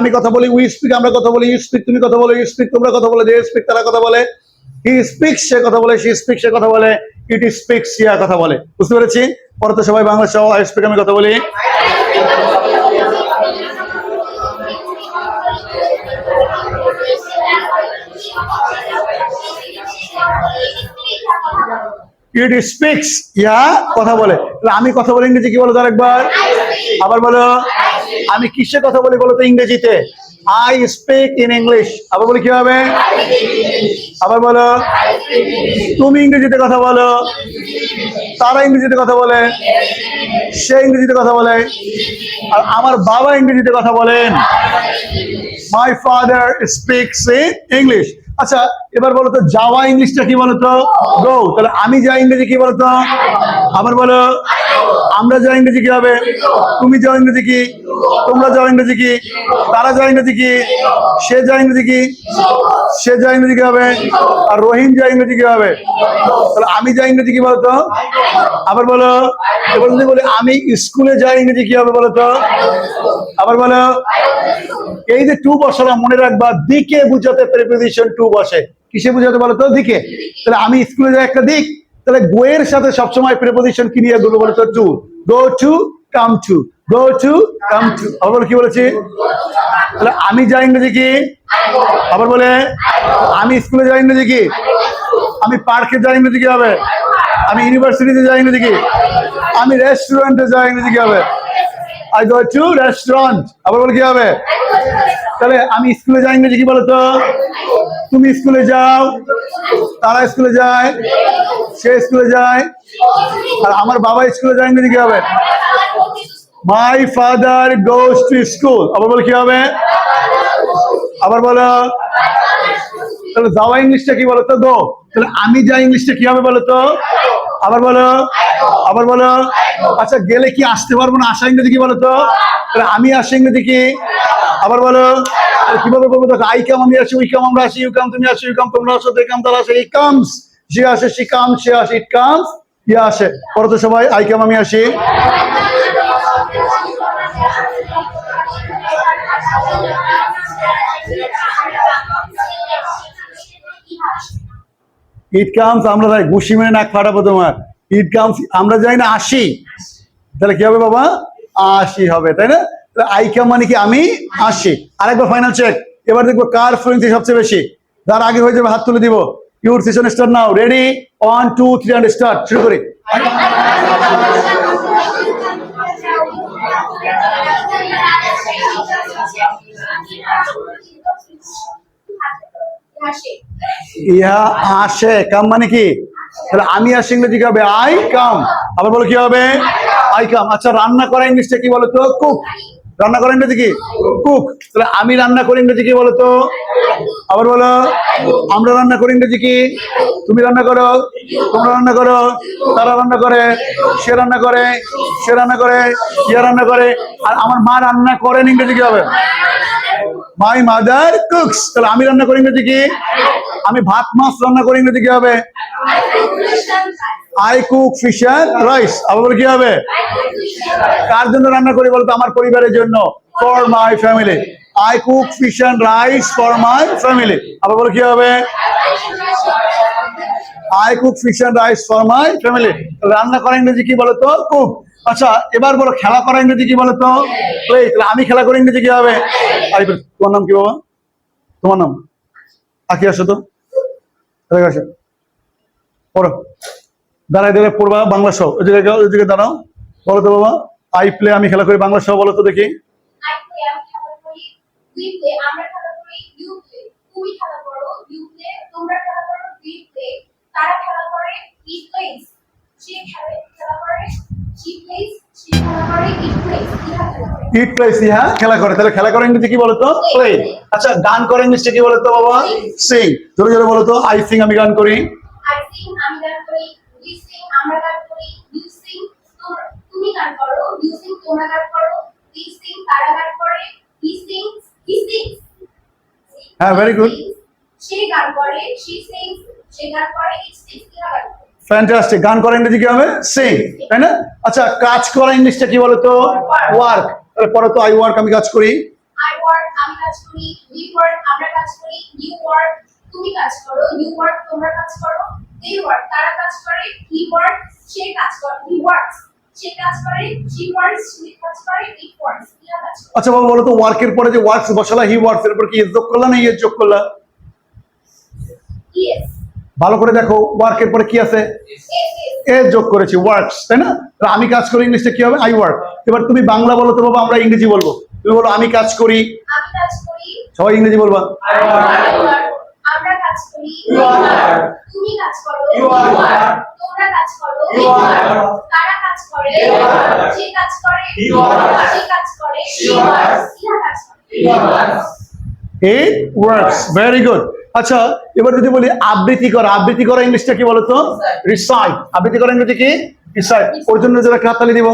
আমি কথা বলি উই স্পিক আমরা কথা বলি ইউ স্পিক তুমি কথা বলো ইউ স্পিক তোমরা কথা বলে দে স্পিক তারা কথা বলে। হি স্পিক সে কথা বলে সে স্পিক সে কথা বলে। ইট স্পিক সিয়া কথা বলে। বুঝতে পেরেছি? পরে তো সবাই বাংলা সহ আই স্পিক আমি কথা বলি। ইট স্পিক্স ইয়া কথা বলে। আমি কথা বলি ইংরেজি কি বলো তো আরেকবার আবার বলো। আমি কিসে কথা বলি বলো তো ইংরেজিতে? আই স্পিক ইন ইংলিশ আবার বলি কি হবে আবার বলো। তুমি ইংরেজিতে কথা বলো। তারা ইংরেজিতে কথা বলে। সে ইংরেজিতে কথা বলে। আর আমার বাবা ইংরেজিতে কথা বলেন। My father speaks in English আচ্ছা এবার বলো তো যাওয়া ইংলিশটা কি বলতো গো তাহলে আমি যা ইংরেজি কি বলতো আবার বলো আমরা যা ইংরেজি কি হবে তুমি যাও ইংরেজি কি তোমরা যাও ইংরেজি কি তারা যা ইংরেজি কি সে যা ইংরেজি কি সে যা ইংরেজি কি হবে আর রহিম যা ইংরেজি কি হবে তাহলে আমি যা ইংরেজি কি বলতো আবার বলো এবার যদি বলি আমি স্কুলে যাই ইংরেজি কি হবে বলতো আবার বলো এই যে টু বসালাম মনে রাখবা দিকে বুঝাতে প্রিপোজিশন টু বসে কিসে বুঝাতে বলো তো? দিকে। তাহলে আমি স্কুলে যাই একটা দিক, তাহলে গোয়ের সাথে সবসময় প্রিপোজিশন কি নিয়ে গুলো বলো তো? To go to come to go to come to আবার কি বলেছি? তাহলে আমি যাই ইংরেজি কি? আবার বলে, আমি স্কুলে যাই ইংরেজি কি? আমি পার্কে যাই ইংরেজি কি হবে? আমি ইউনিভার্সিটিতে যাই ইংরেজি কি? আমি রেস্টুরেন্টে যাই ইংরেজি কি হবে? আই গো টু রেস্টুরেন্ট আবার বলে কি হবে? তাহলে আমি স্কুলে যাই ইংরেজি কি বলো তো? তুমি স্কুলে যাও, তারা স্কুলে যায়, সে স্কুলে যায়, আর আমার বাবা স্কুলে যায় কি হবে? My father goes to school আবার বলে কি হবে? আবার বলো। তাহলে যাওয়া ইংলিশটা কি বলো তো? গো তাহলে আমি যা ইংলিশটা কি হবে বলো তো? আবার বলো। আবার বলো। আচ্ছা গেলে কি আসতে পারব না আসা ইংরেজি কি তো? তাহলে আমি আসি ইংরেজি কি? আবার বলো। তাহলে কীভাবে বলব দেখো আই কাম আমি আসি উই কাম আমরা আসি ইউ কাম তুমি আসি ইউ কাম তোমরা আসো দে কাম তারা আসে ই কামস যে আসে সি কাম সে আসে ইট কামস ইয়ে আসে। পরে তো সবাই আই কাম আমি আসি। ইট কামস আমরা যাই, ঘুষি মেরে নাক ফাটাবো তোমার। ইট কামস আমরা যাই না, আসি। তাহলে কি হবে বাবা? আসি হবে, তাই না? আই কাম মানে কি আমি আসি আরেকবার ফাইনাল চেক এবার দেখব কার ফ্লুয়েন্সি সবচেয়ে বেশি। যার আগে হয়ে যাবে হাত তুলে দিব। Your session start now ready one two three and start শুরু করি। ইহা আসে। কাম মানে কি? তাহলে আমি আসি ইংরেজি হবে আই কাম আবার বলো কি হবে? আই কাম আচ্ছা রান্না করা ইংলিশটা কি বলো তো কুক রান্না করা ইংরেজি কি? কুক। তাহলে আমি রান্না করি ইংরেজি কি বলো তো? আবার বলো, আমরা রান্না করি ইংরেজি কি? তুমি রান্না করো, তোমরা রান্না করো, তারা রান্না করে, সে রান্না করে, সে রান্না করে, ইয়া রান্না করে। আর আমার মা রান্না করেন ইংরেজি কি হবে মাই মাদার কুকস তাহলে আমি রান্না করি ইংরেজি কি? আমি ভাত, মাছ রান্না করি ইংরেজি কি হবে আই কুক ফিশ রাইস আবার কি হবে? কার জন্য রান্না করি বলতো? আমার পরিবারের জন্য for my family I cook fish rice for my family আবার বলে, কি হবে? I cook fish rice for my family রান্না করা ইংরেজি কি বলতো? কুক আচ্ছা এবার বলো, খেলা করা ইংরেজি কি বলতো? প্লে আমি খেলা করি ইংরেজি কি হবে? তোমার নাম কি বাবা? তোমার নাম? আকি আসো তো। আসো। পড়ো। দাঁড়ায় দাঁড়ায় পড়বা বাংলা সহ। জায়গায় ওই দিকে দাঁড়াও। বলো তো বাবা আই প্লে আমি খেলা করি বাংলা সহ বলো তো দেখি। খেলা করি। ইট প্লেস ইহা খেলা তাহলে খেলা করে ইংরেজি কি বলতো? প্লে আচ্ছা গান করে ইংলিশে কি বলতো বাবা? সিং জোরে জোরে বলতো আই সিং আমি গান করি। আমি গান আমরা গান করি, sing, তুমি গান করো, sing, তোমরা গান করো, sing, তারা গান করে, he sings. হ্যাঁ, very good. সে গান করে, she sings, সে গান করে, sings, ইহা গান করে। ফ্যান্টাস্টিক গান করা ইংরেজি কি হবে? সিং তাই না? আচ্ছা কাজ করা ইংলিশটা কি বলতো? ওয়ার্ক তাহলে পরে তো আই ওয়ার্ক আমি কাজ করি। I work, আমি কাজ করি উই ওয়ার্ক আমরা কাজ করি ইউ ওয়ার্ক তুমি কাজ করো ইউ ওয়ার্ক তোমরা কাজ করো। দে ওয়ার্ক তারা কাজ করে? হি ওয়ার্ক সে কাজ করে। হি ওয়ার্কস সে কাজ করে। শি ওয়ার্কস সে কাজ করে। ইট ওয়ার্কস ইহা কাজ করে। আচ্ছা বাবা বলো তো ওয়ার্কের পরে যে ওয়ার্কস বসালা হি ওয়ার্কস এর উপর কি ইয়ে যোগ করলা না ইয়ে যোগ করলা? ইয়েস ভালো করে দেখো ওয়ার্কের পরে কি আছে? এ যোগ করেছি ওয়ার্কস তাই না? আমি কাজ করি ইংলিশে কি হবে? আই ওয়ার্ক এবার তুমি বাংলা বলো তো বাবা আমরা ইংরেজি বলব। তুমি বলো আমি কাজ করি। আমি কাজ করি। সবাই ইংরেজি বলবা I work. আমরা কাজ করি You work. তুমি কাজ করো You work. তোমরা কাজ করো You. তারা কাজ করে You work. সে কাজ করে works. সে কাজ করে works. ইহা কাজ করে ইট ওয়ার্কস ভেরি গুড আচ্ছা এবার যদি বলি আবৃত্তি করা আবৃত্তি করা ইংলিশটা কি বলতো রিসাইট আবৃত্তি করা ইংরেজি কি রিসাইট ওর জন্য যারা হাততালি দিব